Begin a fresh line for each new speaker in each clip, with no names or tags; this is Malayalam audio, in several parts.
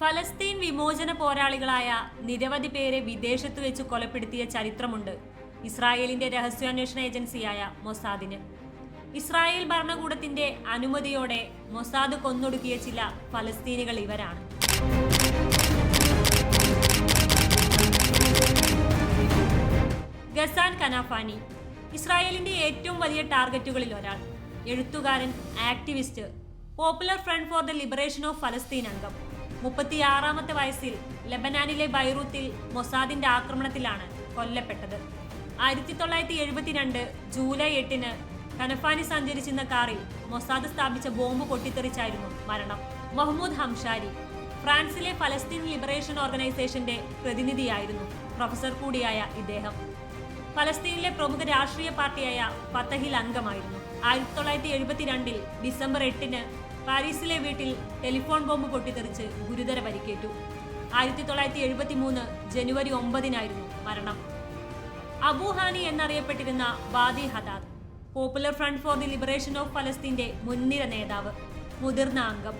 ഫലസ്തീൻ വിമോചന പോരാളികളായ നിരവധി പേരെ വിദേശത്ത് വെച്ച് കൊലപ്പെടുത്തിയ ചരിത്രമുണ്ട് ഇസ്രായേലിന്റെ രഹസ്യാന്വേഷണ ഏജൻസിയായ മൊസാദിന്. ഇസ്രായേൽ ഭരണകൂടത്തിന്റെ അനുമതിയോടെ മൊസാദ് കൊന്നൊടുക്കിയ ചില ഫലസ്തീനികൾ ഇവരാണ്. ഗസാൻ കനാഫാനി ഇസ്രായേലിന്റെ ഏറ്റവും വലിയ ടാർഗറ്റുകളിൽ ഒരാൾ. എഴുത്തുകാരൻ activist popular front for the liberation of ഫലസ്തീൻ അംഗം. മുപ്പത്തിയാറാമത്തെ വയസ്സിൽ ലബനാനിലെ ബൈറൂത്തിൽ മൊസാദിന്റെ ആക്രമണത്തിലാണ് കൊല്ലപ്പെട്ടത്. ആയിരത്തി തൊള്ളായിരത്തി എഴുപത്തിരണ്ട് ജൂലൈ എട്ടിന് കനഫാനി സഞ്ചരിച്ചിരുന്ന കാറിൽ മൊസാദ് സ്ഥാപിച്ച ബോംബ് പൊട്ടിത്തെറിച്ചായിരുന്നു മരണം. മഹ്മൂദ് ഹംഷാരി ഫ്രാൻസിലെ ഫലസ്തീൻ ലിബറേഷൻ ഓർഗനൈസേഷന്റെ പ്രതിനിധിയായിരുന്നു പ്രൊഫസർ കൂടിയായ ഇദ്ദേഹം. ഫലസ്തീനിലെ പ്രമുഖ രാഷ്ട്രീയ പാർട്ടിയായ ഫത്തഹിൽ അംഗമായിരുന്നു. ആയിരത്തി തൊള്ളായിരത്തി എഴുപത്തിരണ്ടിൽ ഡിസംബർ എട്ടിന് പാരീസിലെ വീട്ടിൽ ടെലിഫോൺ ബോംബ് പൊട്ടിത്തെറിച്ച് ഗുരുതര പരിക്കേറ്റു. ആയിരത്തി തൊള്ളായിരത്തി എഴുപത്തി മൂന്ന് ജനുവരി ഒമ്പതിനായിരുന്നു മരണം. അബുഹാനി എന്നറിയപ്പെട്ടിരുന്ന Badi Haddad popular front for the liberation of ഫലസ്തീന്റെ മുൻനിര നേതാവ് മുതിർന്ന അംഗം.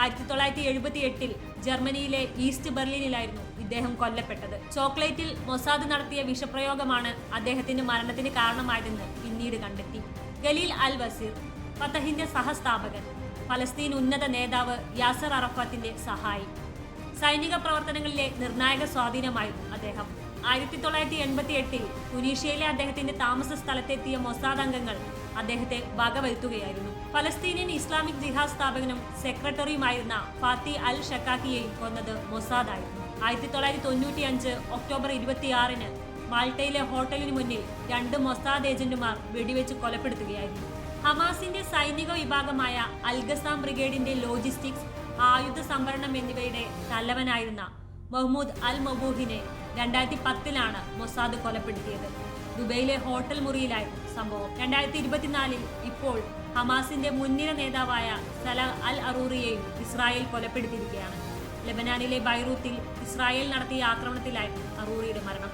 ആയിരത്തി തൊള്ളായിരത്തി എഴുപത്തി എട്ടിൽ ജർമ്മനിയിലെ ഈസ്റ്റ് ബെർലിനിലായിരുന്നു ഇദ്ദേഹം കൊല്ലപ്പെട്ടത്. ചോക്ലേറ്റിൽ മൊസാദ് നടത്തിയ വിഷപ്രയോഗമാണ് അദ്ദേഹത്തിന്റെ മരണത്തിന് കാരണമായതെന്ന് പിന്നീട് കണ്ടെത്തി. ഗലീൽ അൽ വസീർ ഫത്തഹിന്റെ സഹസ്ഥാപകൻ. ഫലസ്തീൻ ഉന്നത നേതാവ് യാസർ അറഫാത്തിന്റെ സഹായി. സൈനിക പ്രവർത്തനങ്ങളിലെ നിർണായക സ്വാധീനമായിരുന്നു അദ്ദേഹം. ആയിരത്തി തൊള്ളായിരത്തി എൺപത്തി എട്ടിൽ തുനീഷ്യയിലെ അദ്ദേഹത്തിന്റെ താമസ സ്ഥലത്തെത്തിയ മൊസാദ് അംഗങ്ങൾ അദ്ദേഹത്തെ വകവരുത്തുകയായിരുന്നു. ഫലസ്തീനിയൻ ഇസ്ലാമിക് ജിഹാദ് സ്ഥാപകനും സെക്രട്ടറിയുമായിരുന്ന ഫാത്തി അൽ ഷക്കാക്കിയെയും കൊന്നത് മൊസാദായിരുന്നു ആയിരത്തി തൊള്ളായിരത്തി തൊണ്ണൂറ്റി അഞ്ച് ഒക്ടോബർ ഇരുപത്തിയാറിന് മാൾട്ടയിലെ ഹോട്ടലിന് മുന്നിൽ രണ്ട് മൊസാദ് ഏജന്റുമാർ വെടിവെച്ച് കൊലപ്പെടുത്തുകയായിരുന്നു. ഹമാസിന്റെ സൈനിക വിഭാഗമായ അൽഗസാം ബ്രിഗേഡിന്റെ ലോജിസ്റ്റിക്സ് ആയുധ സംഭരണം എന്നിവയുടെ തലവനായിരുന്ന മഹ്മൂദ് അൽ മബൂഹിനെ രണ്ടായിരത്തി പത്തിലാണ് മൊസാദ് കൊലപ്പെടുത്തിയത്. ദുബൈയിലെ ഹോട്ടൽ മുറിയിലായിരുന്നു സംഭവം. രണ്ടായിരത്തി ഇരുപത്തിനാലിൽ ഇപ്പോൾ ഹമാസിന്റെ മുൻനിര നേതാവായ സല അൽ അറൂറിയെയും ഇസ്രായേൽ കൊലപ്പെടുത്തിയിരിക്കുകയാണ്. ലബനാനിലെ ബൈറൂത്തിൽ ഇസ്രായേൽ നടത്തിയ ആക്രമണത്തിലായിരുന്നു അറൂറിയുടെ മരണം.